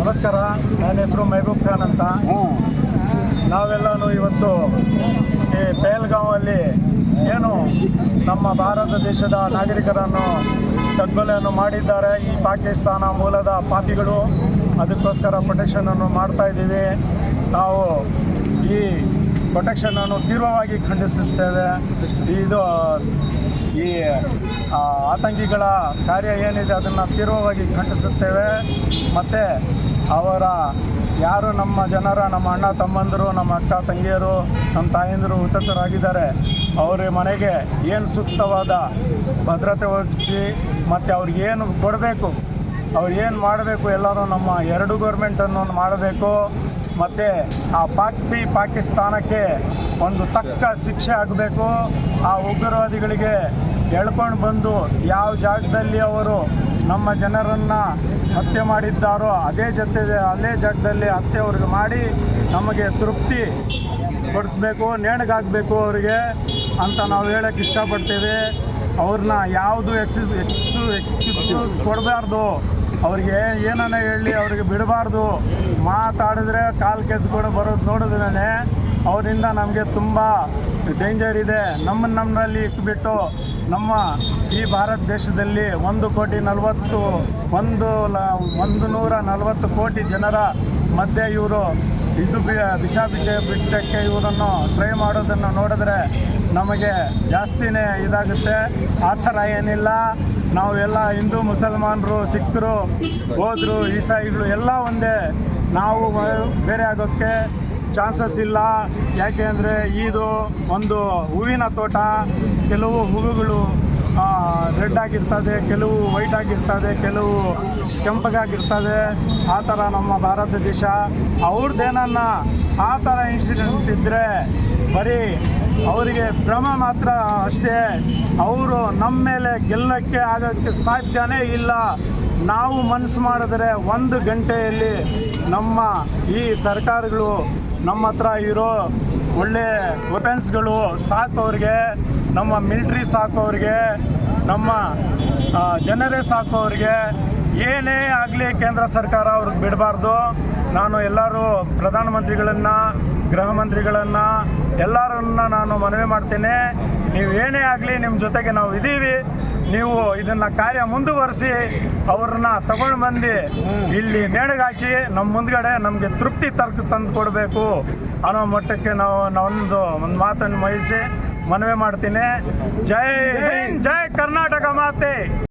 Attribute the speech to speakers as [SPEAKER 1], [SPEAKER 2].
[SPEAKER 1] ನಮಸ್ಕಾರ, ನನ್ನ ಹೆಸರು ಮೈಬೂಬ್ ಖಾನ್ ಅಂತ. ನಾವೆಲ್ಲನೂ ಇವತ್ತು ಈ ಪೇಲ್ಗಾಂವಲ್ಲಿ ಏನು ನಮ್ಮ ಭಾರತ ದೇಶದ ನಾಗರಿಕರನ್ನು ತಗ್ಗೊಲೆಯನ್ನು ಮಾಡಿದ್ದಾರೆ. ಈ ಪಾಕಿಸ್ತಾನ ಮೂಲದ ಪಾಪಿಗಳು ಅದಕ್ಕೋಸ್ಕರ ಪ್ರೊಟೆಕ್ಷನನ್ನು ಮಾಡ್ತಾ ಇದ್ದೀವಿ. ನಾವು ಈ ಪ್ರೊಟೆಕ್ಷನನ್ನು ತೀವ್ರವಾಗಿ ಖಂಡಿಸುತ್ತೇವೆ. ಇದು, ಈ ಆತಂಕಿಗಳ ಕಾರ್ಯ ಏನಿದೆ ಅದನ್ನು ತೀವ್ರವಾಗಿ ಖಂಡಿಸುತ್ತೇವೆ. ಮತ್ತು ಅವರ ಯಾರು ನಮ್ಮ ಜನರ, ನಮ್ಮ ಅಣ್ಣ ತಮ್ಮಂದರು, ನಮ್ಮ ಅಕ್ಕ ತಂಗಿಯರು, ನಮ್ಮ ತಾಯಂದಿರು ಹುತಾತರಾಗಿದ್ದಾರೆ ಅವರ ಮನೆಗೆ ಏನು ಸೂಕ್ತವಾದ ಭದ್ರತೆ ಒದಗಿಸಿ, ಮತ್ತು ಅವ್ರಿಗೆ ಏನು ಕೊಡಬೇಕು ಅವ್ರು ಏನು ಮಾಡಬೇಕು ಎಲ್ಲರೂ ನಮ್ಮ ಎರಡು ಗೌರ್ಮೆಂಟನ್ನು ಮಾಡಬೇಕು. ಮತ್ತು ಆ ಪಾಕಿ ಪಾಕಿಸ್ತಾನಕ್ಕೆ ಒಂದು ತಕ್ಕ ಶಿಕ್ಷೆ ಆಗಬೇಕು. ಆ ಉಗ್ರವಾದಿಗಳಿಗೆ ಎಳ್ಕೊಂಡು ಬಂದು ಯಾವ ಜಾಗದಲ್ಲಿ ಅವರು ನಮ್ಮ ಜನರನ್ನು ಹತ್ಯೆ ಮಾಡಿದ್ದಾರೋ ಅದೇ ಜೊತೆ ಅದೇ ಜಾಗದಲ್ಲಿ ಹತ್ಯೆ ಅವ್ರಿಗೆ ಮಾಡಿ ನಮಗೆ ತೃಪ್ತಿ ಪಡಿಸ್ಬೇಕು ನೇಣಿಗಾಗಬೇಕು ಅವರಿಗೆ ಅಂತ ನಾವು ಹೇಳಕ್ಕೆ ಇಷ್ಟಪಡ್ತೇವೆ. ಅವ್ರನ್ನ ಯಾವುದು ಎಕ್ಸಿಸ್ ಎಕ್ಸು ಎಕ್ಸ್ಕ್ಯೂಸ್ ಕೊಡಬಾರ್ದು. ಅವ್ರಿಗೆ ಏನನ್ನ ಹೇಳಿ ಅವ್ರಿಗೆ ಬಿಡಬಾರ್ದು. ಮಾತಾಡಿದ್ರೆ ಕಾಲು ಕೆದ್ಕೊಂಡು ಬರೋದು ನೋಡಿದ್ರೇ ಅವರಿಂದ ನಮಗೆ ತುಂಬ ಡೇಂಜರ್ ಇದೆ. ನಮ್ಮ ನಮ್ಮಲ್ಲಿ ಇಟ್ಬಿಟ್ಟು ನಮ್ಮ ಈ ಭಾರತ ದೇಶದಲ್ಲಿ ಒಂದು ಕೋಟಿ ನಲವತ್ತು, ಒಂದು ಲ, ಒಂದು ನೂರ ನಲವತ್ತು ಕೋಟಿ ಜನರ ಮಧ್ಯೆ ಇವರು ಇದು ವಿಷ ಬಿಜ ಬಿಟ್ಟಕ್ಕೆ ಇವರನ್ನು ಟ್ರೈ ಮಾಡೋದನ್ನು ನೋಡಿದ್ರೆ ನಮಗೆ ಜಾಸ್ತಿನೇ ಇದಾಗುತ್ತೆ. ಆಚಾರ ಏನಿಲ್ಲ. ನಾವು ಎಲ್ಲ ಹಿಂದೂ, ಮುಸಲ್ಮಾನರು, ಸಿಖ್ರು ಹೋದ್ರು ಈಸಾಯಿಗಳು ಎಲ್ಲ ಒಂದೇ. ನಾವು ಬೇರೆ ಆಗೋಕ್ಕೆ ಚಾನ್ಸಸ್ ಇಲ್ಲ. ಯಾಕೆ ಅಂದರೆ ಇದು ಒಂದು ಹೂವಿನ ತೋಟ, ಕೆಲವು ಹೂವುಗಳು ರೆಡ್ ಆಗಿರ್ತದೆ, ಕೆಲವು ವೈಟ್ ಆಗಿರ್ತದೆ, ಕೆಲವು ಕೆಂಪಗಾಗಿರ್ತದೆ. ಆ ಥರ ನಮ್ಮ ಭಾರತ ದೇಶ. ಅವ್ರದ್ದೇನನ್ನ ಆ ಥರ ಇನ್ಸಿಡೆಂಟ್ ಇದ್ದರೆ ಬರೀ ಅವರಿಗೆ ಭ್ರಮ ಮಾತ್ರ ಅಷ್ಟೇ, ಅವರು ನಮ್ಮ ಮೇಲೆ ಗೆಲ್ಲಕ್ಕೆ ಆಗೋಕ್ಕೆ ಸಾಧ್ಯನೇ ಇಲ್ಲ. ನಾವು ಮನಸ್ಸು ಮಾಡಿದ್ರೆ ಒಂದು ಗಂಟೆಯಲ್ಲಿ ನಮ್ಮ ಈ ಸರ್ಕಾರಗಳು ನಮ್ಮ ಹತ್ರ ಇರೋ ಒಳ್ಳೆ ವೆಪನ್ಸ್ಗಳು ಸಾಕೋರಿಗೆ, ನಮ್ಮ ಮಿಲ್ಟ್ರಿ ಸಾಕೋರಿಗೆ, ನಮ್ಮ ಜನರೇ ಸಾಕೋರಿಗೆ, ಏನೇ ಆಗಲಿ ಕೇಂದ್ರ ಸರ್ಕಾರ ಅವ್ರಿಗೆ ಬಿಡಬಾರ್ದು. ನಾನು ಎಲ್ಲರೂ ಪ್ರಧಾನಮಂತ್ರಿಗಳನ್ನು, ಗೃಹ ಮಂತ್ರಿಗಳನ್ನು, ಎಲ್ಲರನ್ನ ನಾನು ಮನವಿ ಮಾಡ್ತೇನೆ. ನೀವು ಏನೇ ಆಗಲಿ ನಿಮ್ಮ ಜೊತೆಗೆ ನಾವು ಇದ್ದೀವಿ ನೀವು ಇದನ್ನು ಕಾರ್ಯ ಮುಂದುವರಿಸಿ, ಅವ್ರನ್ನ ತಗೊಂಡು ಬಂದು ಇಲ್ಲಿ ಮೇಣಗಾಕಿ ನಮ್ಮ ಮುಂದ್ಗಡೆ ನಮಗೆ ತೃಪ್ತಿ ತರ್ಕ ತಂದು ಕೊಡಬೇಕು ಅನ್ನೋ ಮಟ್ಟಕ್ಕೆ ನಾವು ನಾವೊಂದು ಒಂದು ಮಾತನ್ನು ವಹಿಸಿ ಮನವಿ ಮಾಡ್ತೀನಿ. ಜೈ ಜೈ ಕರ್ನಾಟಕ ಮಾತೆ!